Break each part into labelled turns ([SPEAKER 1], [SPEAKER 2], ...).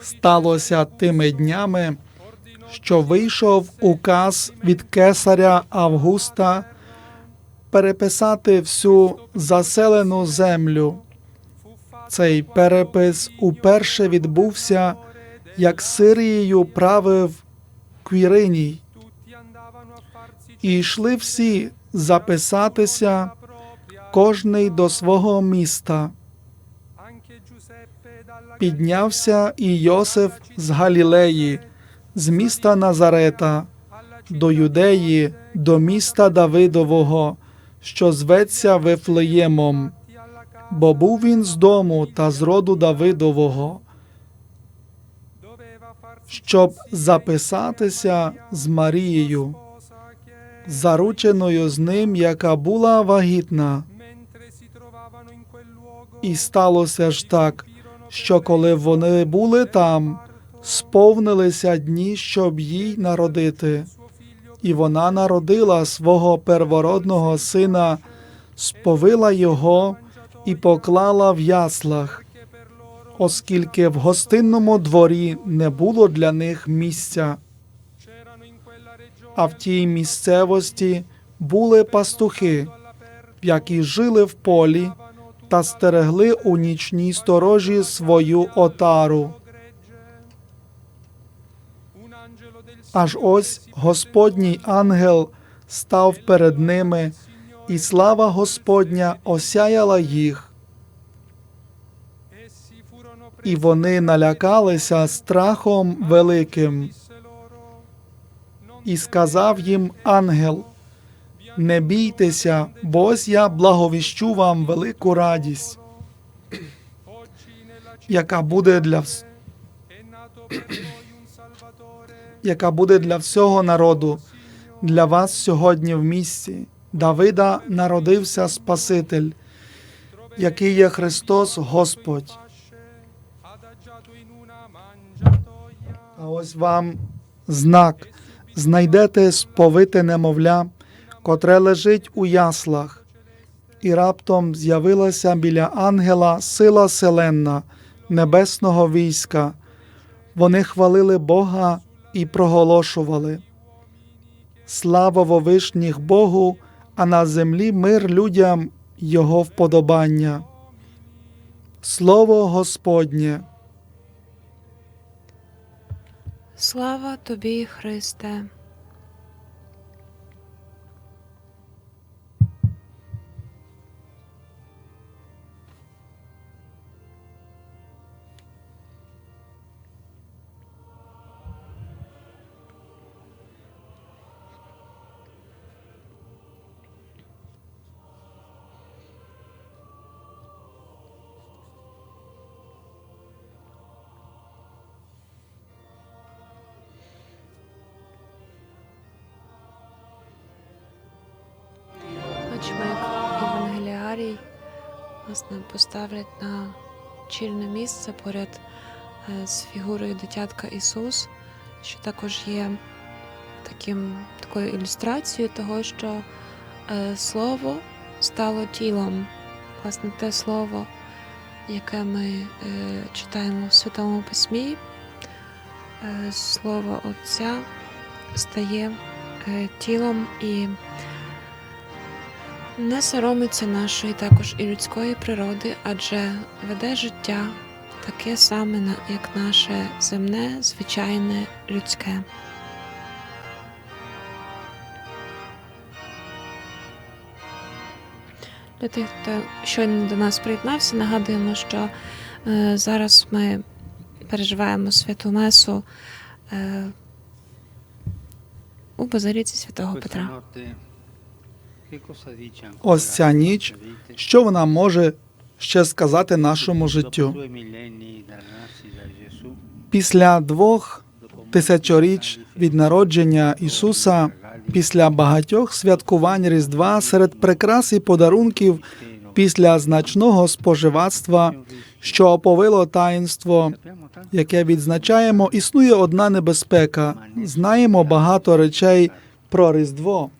[SPEAKER 1] Сталося тими днями, що вийшов указ від кесаря Августа переписати всю заселену землю. Цей перепис уперше відбувся, як Сирією правив Квіриній. І йшли всі записатися, кожний до свого міста. Піднявся і Йосиф з Галілеї, з міста Назарета, до Юдеї, до міста Давидового, що зветься Вифлеємом, бо був він з дому та з роду Давидового, щоб записатися з Марією, зарученою з ним, яка була вагітна. І сталося ж так, що коли вони були там, сповнилися дні, щоб їй народити. І вона народила свого первородного сина, сповила його і поклала в яслах, оскільки в гостинному дворі не було для них місця. А в тій місцевості були пастухи, які жили в полі та стерегли у нічній сторожі свою отару. Аж ось Господній ангел став перед ними, і слава Господня осяяла їх, і вони налякалися страхом великим. І сказав їм ангел: Не бійтеся, бо ось я благовіщу вам велику радість, яка буде для яка буде для всього народу. Для вас сьогодні в місті Давида народився Спаситель, який є Христос Господь. А ось вам знак. Знайдете сповите немовля, котре лежить у яслах, і раптом з'явилася біля ангела сила селенна, небесного війська. Вони хвалили Бога і проголошували. Слава вовишніх Богу, а на землі мир людям Його вподобання. Слово Господнє.
[SPEAKER 2] Слава тобі, Христе. Як Євангеліарій власне поставлять на чільне місце поряд е, з фігурою дитятка Ісус, що також є таким, такою ілюстрацією того, що е, Слово стало тілом. Власне, те слово, яке ми е, читаємо в Святому Письмі, слово Отця стає тілом і не соромиться нашої також і людської природи, адже веде життя таке саме, як наше земне, звичайне людське. Для тих, хто щойно до нас приєднався, нагадуємо, що е, зараз ми переживаємо святу Месу е, у базиліці святого Петра.
[SPEAKER 1] Ось ця ніч, що вона може ще сказати нашому життю. Після двох тисячоріч від народження Ісуса, після багатьох святкувань Різдва серед прикрас і подарунків, після значного споживацтва, що оповило таїнство, яке відзначаємо, існує одна небезпека. Знаємо багато речей про Різдво,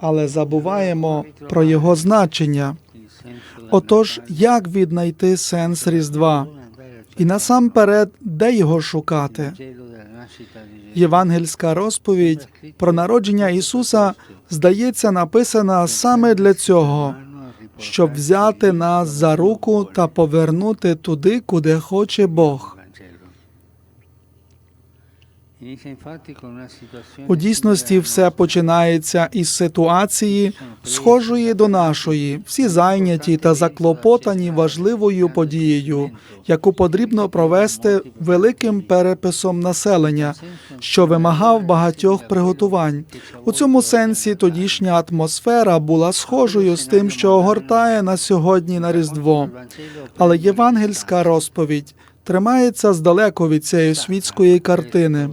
[SPEAKER 1] але забуваємо про його значення. Отож, як віднайти сенс Різдва? І насамперед, де його шукати? Євангельська розповідь про народження Ісуса здається написана саме для цього, щоб взяти нас за руку та повернути туди, куди хоче Бог. У дійсності все починається із ситуації, схожої до нашої, всі зайняті та заклопотані важливою подією, яку потрібно провести великим переписом населення, що вимагав багатьох приготувань. У цьому сенсі тодішня атмосфера була схожою з тим, що огортає на сьогодні на Різдво. Але євангельська розповідь тримається здалеку від цієї світської картини.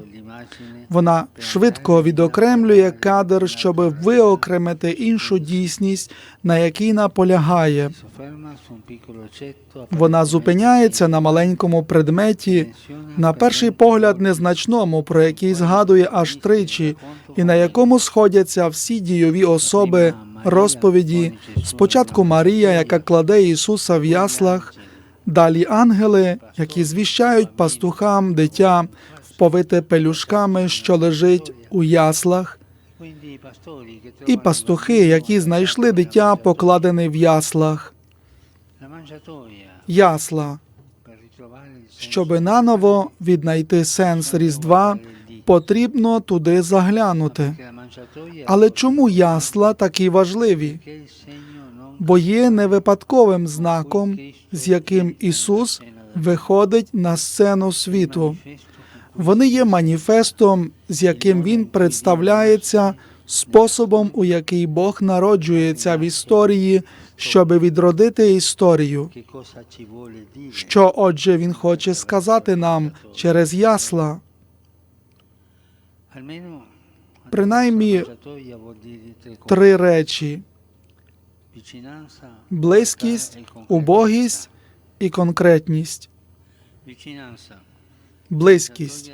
[SPEAKER 1] Вона швидко відокремлює кадр, щоб виокремити іншу дійсність, на якій наполягає. Вона зупиняється на маленькому предметі, на перший погляд незначному, про який згадує аж тричі, і на якому сходяться всі дійові особи розповіді. Спочатку Марія, яка кладе Ісуса в яслах, далі ангели, які звіщають пастухам дитя, вповите пелюшками, що лежить у яслах, і пастухи, які знайшли дитя, покладене в яслах, ясла, щоби наново віднайти сенс Різдва, потрібно туди заглянути. Але чому ясла такі важливі? Бо є невипадковим знаком, з яким Ісус виходить на сцену світу. Вони є маніфестом, з яким він представляється способом, у який Бог народжується в історії, щоби відродити історію. Що, отже, він хоче сказати нам через ясла?
[SPEAKER 3] Принаймні
[SPEAKER 1] Три речі: близькість, убогість і конкретність. Близькість.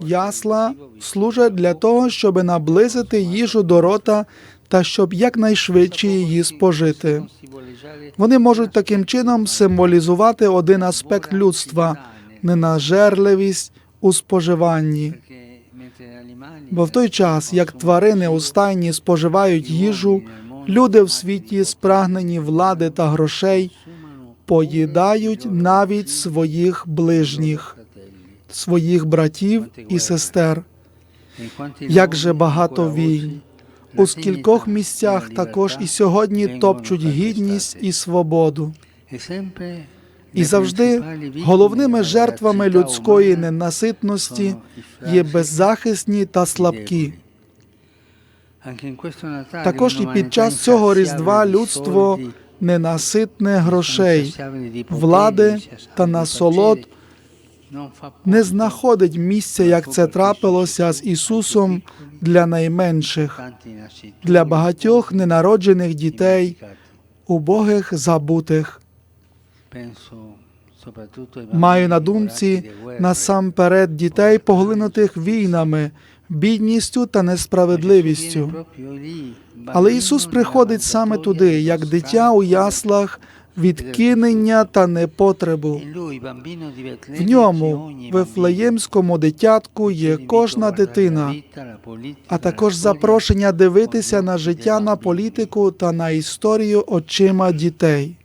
[SPEAKER 1] Ясла служать для того, щоб наблизити їжу до рота та щоб якнайшвидше її спожити. Вони можуть таким чином символізувати один аспект людства ненажерливість у споживанні. Бо в той час, як тварини у стайні споживають їжу, люди в світі, спрагнені влади та грошей, поїдають навіть своїх ближніх, своїх братів і сестер. Як же багато війн. У скількох місцях також і сьогодні топчуть гідність і свободу. І завжди головними жертвами людської ненаситності є беззахисні та слабкі.
[SPEAKER 3] Також і під час цього різдва людство
[SPEAKER 1] ненаситне грошей, влади та насолод не знаходить місця, як це трапилося з Ісусом для найменших, для багатьох ненароджених дітей, убогих забутих. Маю на думці насамперед дітей, поглинутих війнами, бідністю та несправедливістю. Але Ісус приходить саме туди, як дитя у яслах, відкинення та непотребу. В ньому, вифлеємському дитятку, є кожна дитина, а також запрошення дивитися на життя, на політику та на історію очима дітей.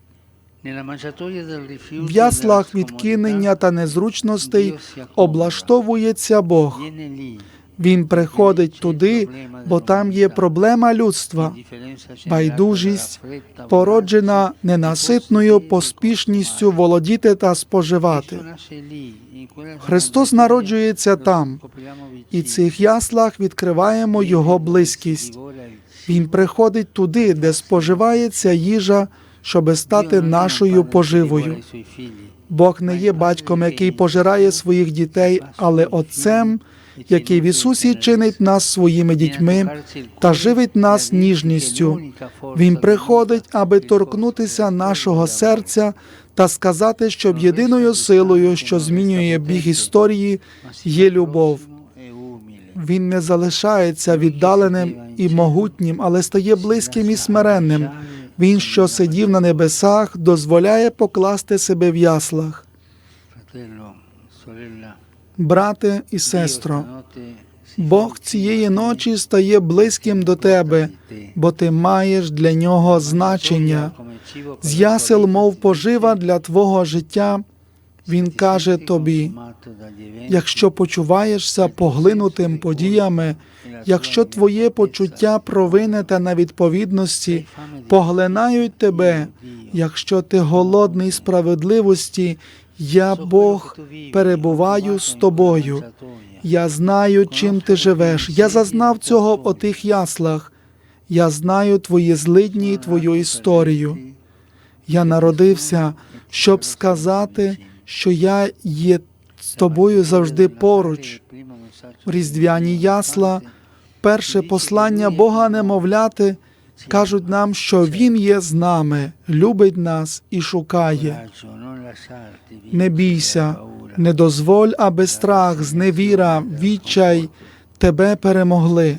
[SPEAKER 1] В яслах відкинення та незручностей облаштовується Бог. Він приходить туди, бо там є проблема людства, байдужість, породжена ненаситною поспішністю володіти та споживати. Христос народжується там, і в цих яслах відкриваємо Його близькість. Він приходить туди, де споживається їжа, щоби стати нашою поживою. Бог не є батьком, який пожирає своїх дітей, але отцем, який в Ісусі чинить нас своїми дітьми та живить нас ніжністю. Він приходить, аби торкнутися нашого серця та сказати, щоб єдиною силою, що змінює біг історії, є любов. Він не залишається віддаленим і могутнім, але стає близьким і смиренним. Він, що сидів на небесах, дозволяє покласти себе в яслах. Брате і сестро, Бог цієї ночі стає близьким до тебе, бо ти маєш для нього значення.
[SPEAKER 3] Come cibo per
[SPEAKER 1] З ясел, мов пожива для твого життя, він каже тобі, якщо почуваєшся поглинутим подіями, якщо твоє почуття провини та невідповідності поглинають тебе, якщо ти голодний справедливості, я Бог перебуваю з тобою. Я знаю, чим ти живеш. Я зазнав цього в отих яслах. Я знаю твої злидні і твою історію. Я народився, щоб сказати, що я є з тобою завжди поруч. Різдвяні ясла, перше послання Бога немовляти кажуть нам, що Він є з нами, любить нас і шукає. Не бійся, не дозволь, аби страх, зневіра, відчай тебе перемогли.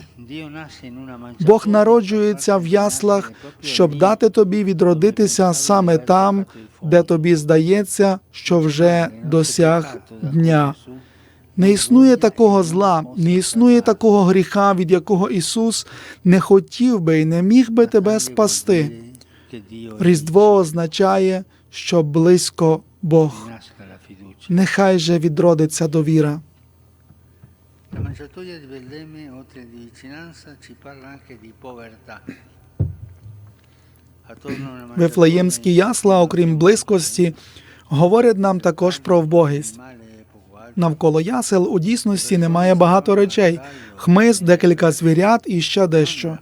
[SPEAKER 1] Бог народжується в яслах, щоб дати тобі відродитися саме там, де тобі здається, що вже досяг дня. Не існує такого зла, не існує такого гріха, від якого Ісус не хотів би і не міг би тебе спасти. Різдво означає, що близько Бог. Нехай же відродиться довіра. Вифлеємські ясла, окрім близькості, говорять нам також про вбогість. Навколо ясел у дійсності немає багато речей: хмиз, декілька звірят і ще дещо.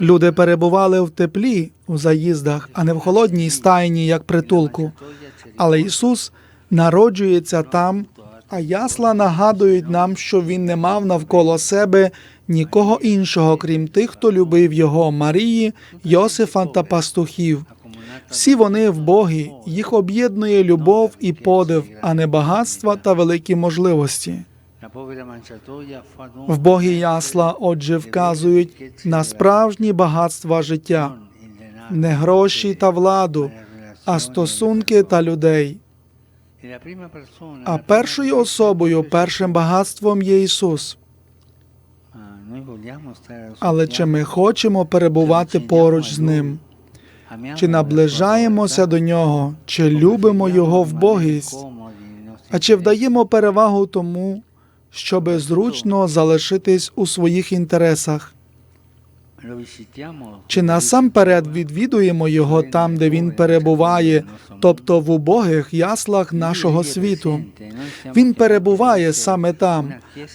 [SPEAKER 1] Люди перебували в теплі у заїздах, а не в холодній стайні, як притулку. Але Ісус народжується там, а ясла нагадують нам, що Він не мав навколо себе нікого іншого, крім тих, хто любив його Марії, Йосифа та пастухів. Всі вони в Богі, їх об'єднує любов і подив, а не багатства та великі можливості. В Богі ясла, отже, вказують на справжні багатства життя, не гроші та владу, а стосунки та людей. А першою особою, першим багатством є Ісус. Але чи ми хочемо перебувати поруч з ним? Чи наближаємося до нього, чи любимо його в Богість? А чи вдаємо перевагу тому, щоби зручно залишитись у своїх інтересах? Чи насамперед відвідуємо його там, де він перебуває, тобто в убогих яслах нашого світу? Він перебуває саме там,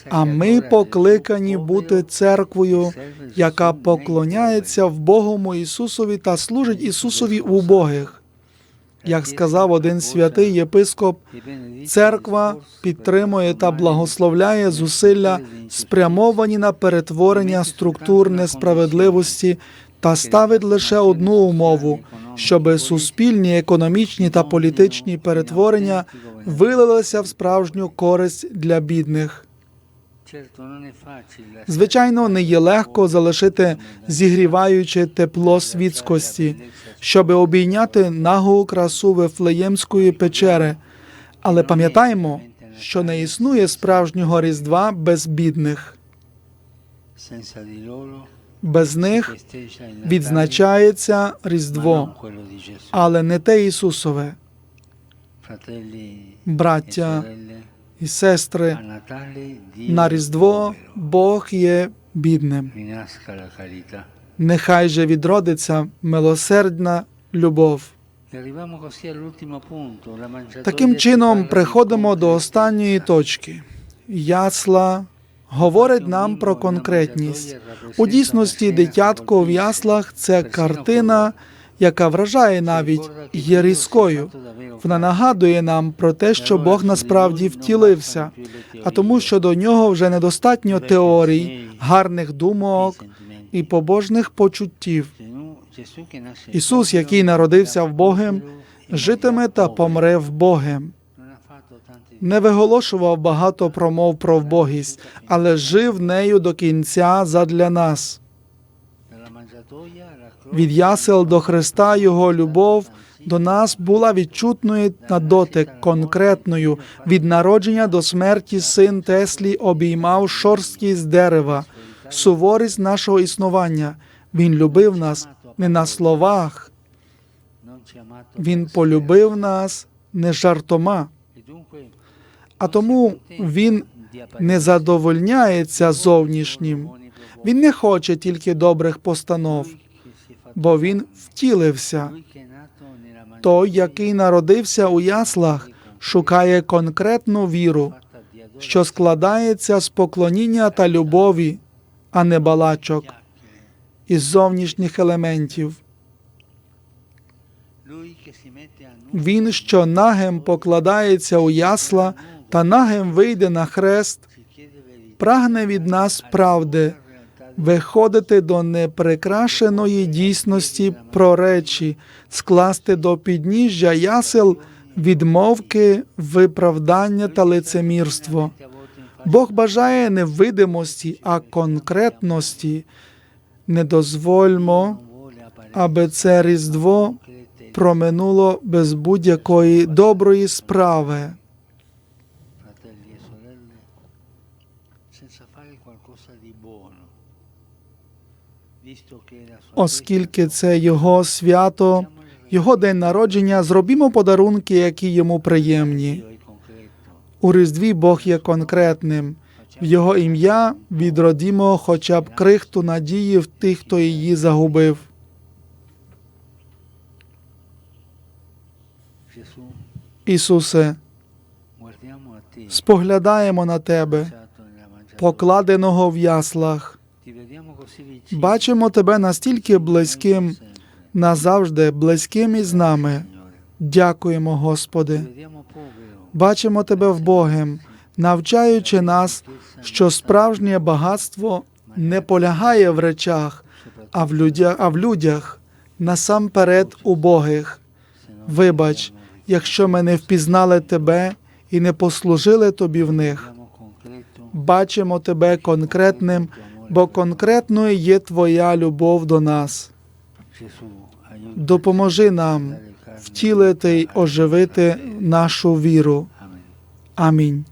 [SPEAKER 1] а ми покликані бути церквою, яка поклоняється в Богому Ісусові та служить Ісусові убогих. Як сказав один святий єпископ, церква підтримує та благословляє зусилля, спрямовані на перетворення структур несправедливості та ставить лише одну умову, щоб суспільні, економічні та політичні перетворення вилилися в справжню користь для бідних. Звичайно, не є легко залишити зігріваюче тепло світськості, щоби обійняти нагу красу Вифлеємської печери. Але пам'ятаємо, що не існує справжнього різдва без бідних. Без них відзначається Різдво, але не те Ісусове. Браття і сестри, на Різдво Бог є бідним. Нехай же відродиться милосердна любов. Таким чином приходимо до останньої точки. Ясла говорить нам про конкретність. У дійсності дитятко в яслах це картина, яка вражає навіть є різкою. Вона нагадує нам про те, що Бог насправді втілився, а тому, що до нього вже недостатньо теорій, гарних думок і побожних почуттів. Ісус, який народився в Богом, житиме та помре в Богом. Не виголошував багато промов про вбогість, але жив нею до кінця задля нас. Від ясел до Христа Його любов до нас була відчутною на дотик конкретною. Від народження до смерті син Теслі обіймав шорсткість дерева, суворість нашого існування. Він любив нас не на словах, він полюбив нас не жартома. А тому він не задовольняється зовнішнім. Він не хоче тільки добрих постанов, бо він втілився. Той, який народився у яслах, шукає конкретну віру, що складається з поклоніння та любові, а не балачок із зовнішніх елементів. Він, що нагим покладається у ясла та нагим вийде на хрест, прагне від нас правди, виходити до неприкрашеної дійсності про речі, скласти до підніжжя ясел відмовки, виправдання та лицемірство. Бог бажає не видимості, а конкретності. Не дозвольмо, аби це різдво проминуло без будь-якої доброї справи. Оскільки це його свято, його день народження, зробімо подарунки, які йому приємні. У Різдві Бог є конкретним. В його ім'я відродімо хоча б крихту надії в тих, хто її загубив. Ісусе, споглядаємо на тебе, покладеного в яслах. Бачимо тебе настільки близьким, назавжди близьким із нами. Дякуємо, Господи. Бачимо тебе вбогим, навчаючи нас, що справжнє багатство не полягає в речах, а в людях, а в людях насамперед убогих. Вибач, якщо ми не впізнали тебе і не послужили тобі в них. Бачимо тебе конкретним, бо конкретною є твоя любов до нас. Допоможи нам втілити й оживити нашу віру. Амінь.